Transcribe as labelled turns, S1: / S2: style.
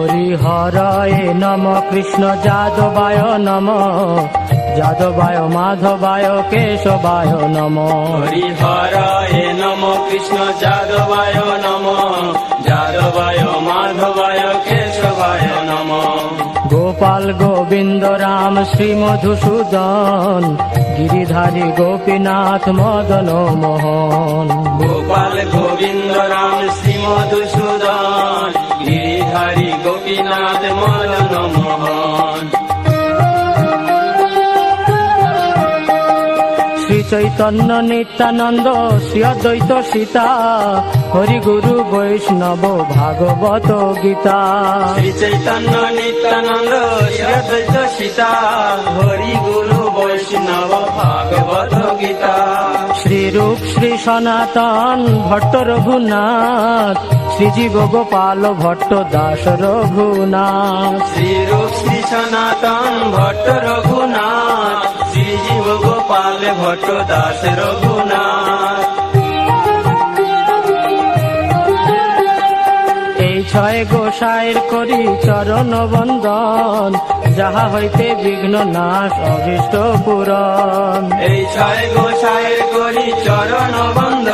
S1: হরিহরায় নম কৃষ্ণ যাদবায় নম যাদবায় মাধবায় কেশবায় নম।
S2: হরিহরায় নম কৃষ্ণ যাদবায় নম যাদবায় মাধবায় কেশবায় নম।
S1: গোপাল গোবিন্দ রাম শ্রী মধুসূদন গিরিধারী গোপীনাথ মদন মোহন
S2: গোপাল গোবিন্দ রাম
S1: চৈতন্য নিত্যানন্দ শ্রী অদ্বৈত সীতা হরি গুরু বৈষ্ণব ভাগবত গীতা
S2: শ্রী চৈতন্য নিত্যানন্দ শ্রী অদ্বৈত সীতা হরি গুরু বৈষ্ণব ভাগবত গীতা
S1: শ্রী রূপ শ্রী সনাতন ভট্ট রঘুনাথ শ্রীজীব গোপাল ভট্ট দাস রঘুনাথ।
S2: শ্রীরূপ শ্রী সনাতন ভট্ট রঘুনাথ শ্রীজীব গোপাল ভট্ট দাস রঘুনাথ।
S1: এই ছয় গোসাইর করি চরণ বন্দন যাহা হইতে বিঘ্ন নাশ অভিষ্ট পুরন
S2: এই ছয় গোসাইয়ের করি চরণ বন্ধ